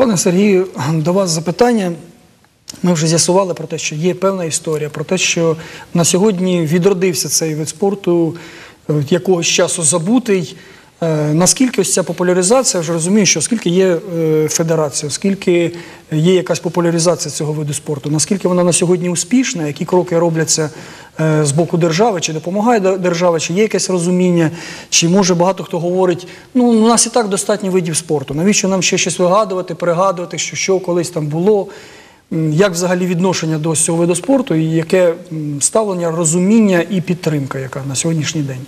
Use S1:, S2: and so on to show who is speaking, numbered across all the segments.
S1: Пане Сергію, до вас запитання. Ми вже з'ясували про те, що є певна історія, про те, що на сьогодні відродився цей вид спорту е, якогось часу забутий. Е, Наскільки ось ця популяризація, я вже розумію, що оскільки є е, федерація, оскільки є якась популяризація цього виду спорту, наскільки вона на сьогодні успішна, які кроки робляться е, з боку держави, чи допомагає держава, чи є якесь розуміння, чи може багато хто говорить, ну у нас і так достатньо видів спорту. Навіщо нам ще щось вигадувати, перегадувати, що що колись там було? Як взагалі відношення до цього виду спорту і яке ставлення, розуміння і підтримка, яка на сьогоднішній день?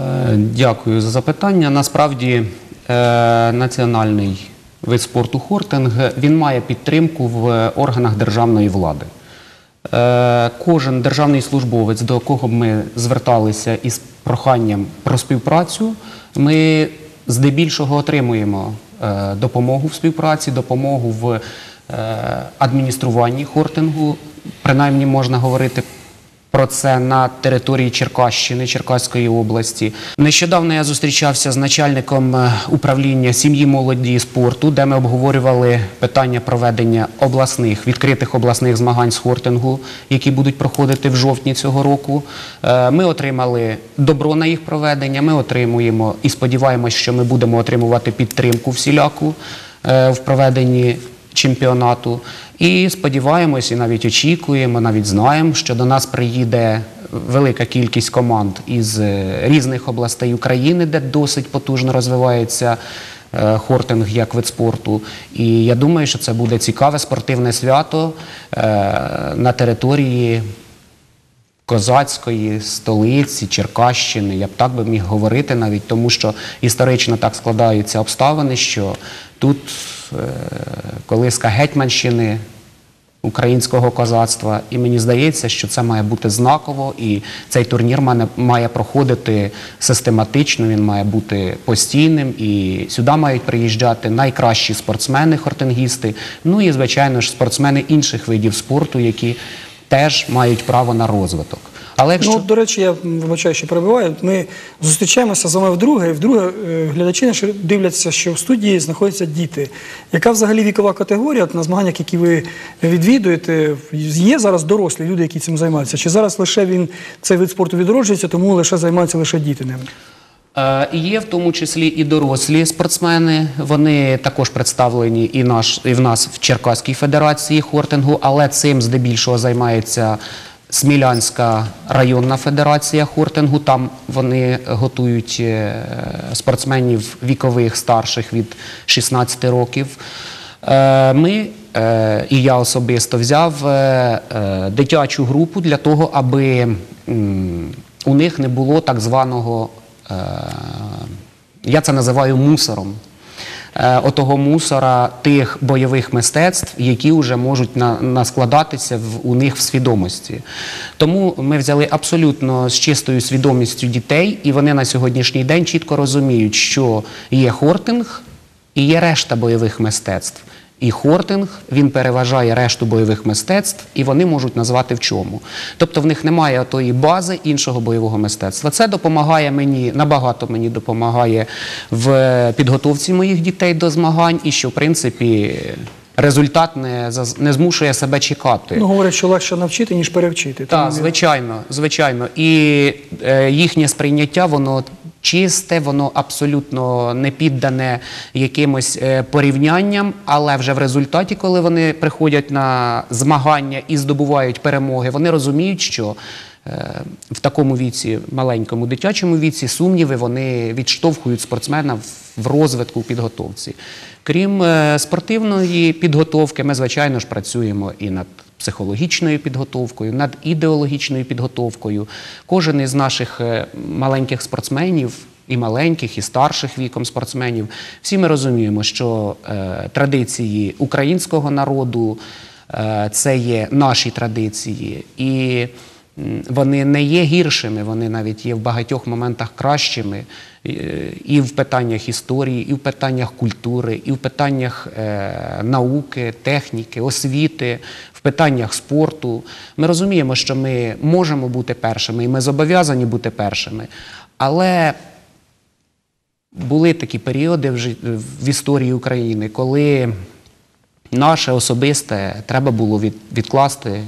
S2: Е, Дякую за запитання. Насправді е, національний вид спорту хортинг він має підтримку в органах державної влади. Е, Кожен державний службовець, до кого ми зверталися із проханням про співпрацю, ми здебільшого отримуємо допомогу в співпраці, допомогу в адмініструванні хортингу. Принаймні можна говорити про це на території Черкащини, Черкаської області. Нещодавно я зустрічався з начальником е, управління сім'ї, молоді і спорту, де ми обговорювали питання проведення обласних відкритих обласних змагань з хортингу, які будуть проходити в жовтні цього року. Е, Ми отримали добро на їх проведення. Ми отримуємо і сподіваємось, що ми будемо отримувати підтримку всіляку е, в проведенні чемпіонату. І сподіваємось, і навіть очікуємо, навіть знаємо, що до нас приїде велика кількість команд із е, різних областей України, де досить потужно розвивається е, хортинг як вид спорту. І я думаю, що це буде цікаве спортивне свято е, на території козацької столиці, Черкащини, я б так би міг говорити навіть, тому що історично так складаються обставини, що тут е, колиска Гетьманщини, українського козацтва, і мені здається, що це має бути знаково, і цей турнір має, має проходити систематично, він має бути постійним, і сюди мають приїжджати найкращі спортсмени, хортингісти, ну і звичайно ж спортсмени інших видів спорту, які теж мають право на розвиток. Але якщо
S1: Ну, до речі, я вибачаю, що перебиваю. Ми зустрічаємося з вами вдруге, і вдруге е, глядачі наші дивляться, що в студії знаходяться діти. Яка взагалі вікова категорія от на змаганнях, які ви відвідуєте? Є зараз дорослі люди, які цим займаються? Чи зараз лише він цей вид спорту відроджується, тому лише займаються лише діти ним?
S2: Е, Є в тому числі і дорослі спортсмени. Вони також представлені і, наш, і в нас в Черкаській федерації хортингу, але цим здебільшого займається Смілянська районна федерація хортингу. Там вони готують е, спортсменів вікових старших від 16 років. Е, Ми е, і я особисто взяв дитячу групу для того, аби у них не було так званого, я це називаю мусором. Е, Отого мусора тих бойових мистецтв, які вже можуть на, наскладатися в, у них в свідомості. Тому ми взяли абсолютно з чистою свідомістю дітей, і вони на сьогоднішній день чітко розуміють, що є хортинг і є решта бойових мистецтв. І хортинг він переважає решту бойових мистецтв, і вони можуть назвати в чому. Тобто в них немає тої бази іншого бойового мистецтва. Це допомагає мені, набагато мені допомагає в підготовці моїх дітей до змагань, і що в принципі результат не, не змушує себе чекати.
S1: Ну, говорять, що легше навчити, ніж перевчити.
S2: Так, звичайно, звичайно. І е, їхнє сприйняття, воно чисте, воно абсолютно не піддане якимось е, порівнянням, але вже в результаті, коли вони приходять на змагання і здобувають перемоги, вони розуміють, що е, в такому віці, маленькому дитячому віці, сумніви вони відштовхують спортсмена в- розвитку, в підготовці. Крім е, спортивної підготовки, ми, звичайно ж, працюємо і над психологічною підготовкою, над ідеологічною підготовкою. Кожен із наших е, маленьких спортсменів, і маленьких, і старших віком спортсменів, всі ми розуміємо, що е, традиції українського народу е, це є наші традиції. І вони не є гіршими, вони навіть є в багатьох моментах кращими і в питаннях історії, і в питаннях культури, і в питаннях е, науки, техніки, освіти, в питаннях спорту. Ми розуміємо, що ми можемо бути першими, і ми зобов'язані бути першими. Але були такі періоди в, історії України, коли наше особисте треба було відкласти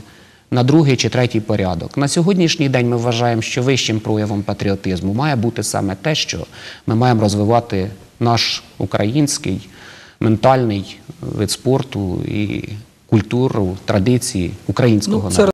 S2: на другий чи третій порядок. На сьогоднішній день ми вважаємо, що вищим проявом патріотизму має бути саме те, що ми маємо розвивати наш український ментальний вид спорту і культуру, традиції українського
S1: Ну, це
S2: народу.